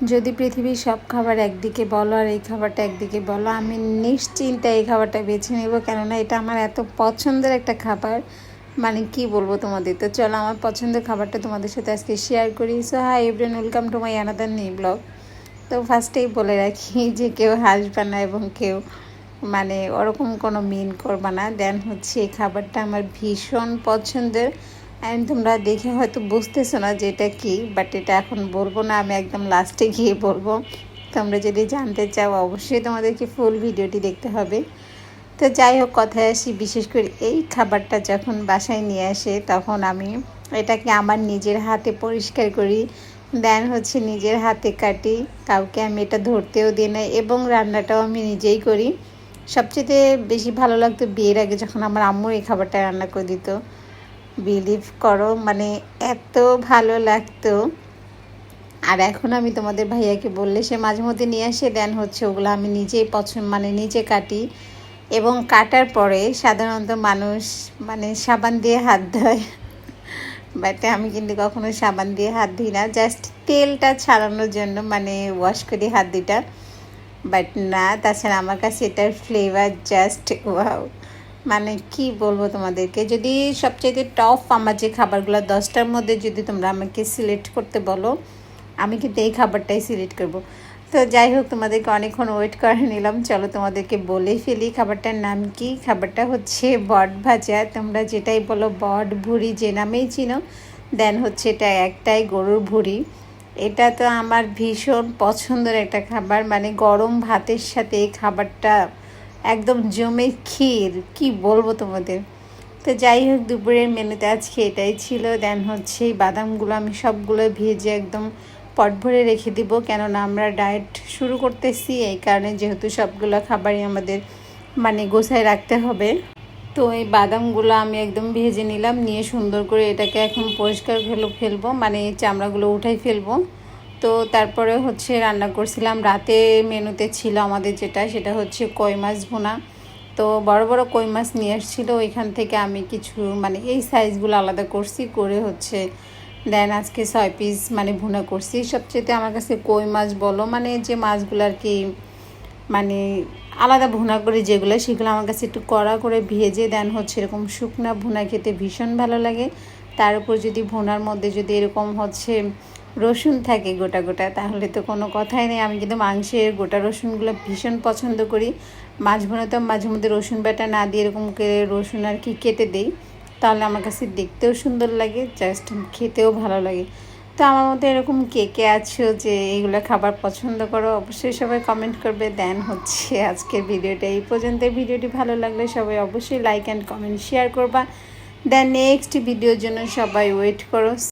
যদি পৃথিবীর সব খাবার একদিকে বলো আর এই খাবারটা একদিকে বলো, আমি নিশ্চিন্তে এই খাবারটা বেছে নেব। কেননা এটা আমার এত পছন্দের একটা খাবার। মানে কি বলব তোমাদের? তো চলো, আমার পছন্দের খাবারটা তোমাদের সাথে আজকে শেয়ার করি। So hi everyone welcome to my another new vlog তো ফার্স্টেই বলে রাখি যে কেউ হাসবে না এবং কেউ মানে ওরকম কোনো মিন করবে না। দেন হচ্ছে এই খাবারটা আমার ভীষণ পছন্দের। অ্যান্ড তোমরা দেখে হয়তো বুঝতেছো না যে এটা কী বাট এটা এখন বলব না, আমি একদম লাস্টে গিয়ে বলব। তোমরা যদি জানতে চাও, অবশ্যই তোমাদেরকে ফুল ভিডিওটি দেখতে হবে। তো যাই হোক, কথায় আসি, বিশেষ করে এই খাবারটা যখন বাসায় নিয়ে আসে, তখন আমি এটাকে আমার নিজের হাতে পরিষ্কার করি। দেন হচ্ছে নিজের হাতে কাটি, কাউকে আমি এটা ধরতেও দিই না, এবং রান্নাটাও আমি নিজেই করি। সবচেয়ে বেশি ভালো লাগতো বিয়ের আগে যখন আমার আম্মু এই খাবারটা রান্না করে দিত। বিলিভ করো মানে এত ভালো লাগতো। আর এখন আমি তোমাদের ভাইয়াকে বললে সে মাঝে মধ্যে নিয়ে আসে দেন হচ্ছে ওগুলো আমি নিজেই পছন্দ মানে নিজে কাটি। এবং কাটার পরে সাধারণত মানুষ মানে সাবান দিয়ে হাত ধোয়। বাট আমি কিন্তু কখনো সাবান দিয়ে হাত দিই না জাস্ট তেলটা ছাড়ানোর জন্য মানে ওয়াশ করি হাত দুটা বাট না, তাছাড়া আমার কাছে এটার ফ্লেভার জাস্ট ওয়াও মানে কি বলব তোমাদেরকে? যদি সবচেয়ে টপ আমার যে খাবারগুলো দশটার মধ্যে যদি তোমরা আমাকে সিলেক্ট করতে বলো, আমি কিন্তু এই খাবারটাই সিলেক্ট করব। তো যাই হোক, তোমাদেরকে অনেকক্ষণ ওয়েট করে নিলাম। চলো তোমাদেরকে বলে ফেলি খাবারটার নাম কি। খাবারটা হচ্ছে বট ভাজা। তোমরা যেটাই বলো বট, ভুড়ি, যে নামেই চিনো দেন হচ্ছে এটা একটাই গরুর ভুড়ি। এটা তো আমার ভীষণ পছন্দের একটা খাবার। মানে গরম ভাতের সাথে এই খাবারটা একদম জমে ক্ষীর, কি বলব তোমাদের? তো যাই হোক, দুপুরের মেনুতে আজকে এটাই ছিল। দেন হচ্ছে এই বাদামগুলো আমি সবগুলো ভেজে একদম পট ভরে রেখে দিব। কেননা আমরা ডায়েট শুরু করতেছি, এই কারণে যেহেতু সবগুলো খাবারই আমাদের মানে গোছায় রাখতে হবে। তো এই বাদামগুলো আমি একদম ভেজে নিলাম, নিয়ে সুন্দর করে এটাকে এখন পরিষ্কার ফেলো, ফেলব মানে চামড়াগুলো উঠাই ফেলব। তো তারপরে হচ্ছে রান্না করছিলাম। রাতে মেনুতে ছিল আমাদের যেটা, সেটা হচ্ছে কই মাছ ভুনা। তো বড় বড় কই মাছ নিয়ে এসেছিল ওইখান থেকে আমি কিছু মানে এই সাইজগুলো আলাদা করছি, করে হচ্ছে দেন আজকে ছয় পিস মানে ভুনা করছি। সবচেয়ে আমার কাছে কই মাছ বলো মানে যে মাছগুলো আর কি মানে আলাদা ভুনা করে যেগুলো, সেগুলো আমার কাছে একটু কড়া করে ভেজে, দেন হচ্ছে এরকম শুকনা ভুনা খেতে ভীষণ ভালো লাগে। তার উপর যদি ভুনার মধ্যে যদি এরকম হচ্ছে রসুন থাকে গোটা গোটা, তাহলে তো কোনো কথাই নেই। আমি কিন্তু মাংসের গোটা রসুনগুলো ভীষণ পছন্দ করি। মাছ তো মাঝে মধ্যে রসুন বাটা না দিয়ে এরকম করে রসুন আর কি কেটে দেই, তাহলে আমার কাছে দেখতেও সুন্দর লাগে, জাস্ট খেতেও ভালো লাগে। তো আমার মতো এরকম কে কে আছো যে এইগুলো খাবার পছন্দ করো, অবশ্যই সবাই কমেন্ট করবে। দেন হচ্ছে আজকের ভিডিওটা এই পর্যন্ত ভিডিওটি ভালো লাগলে সবাই অবশ্যই লাইক অ্যান্ড কমেন্ট শেয়ার করবা। দেন নেক্সট ভিডিওর জন্য সবাই ওয়েট করো।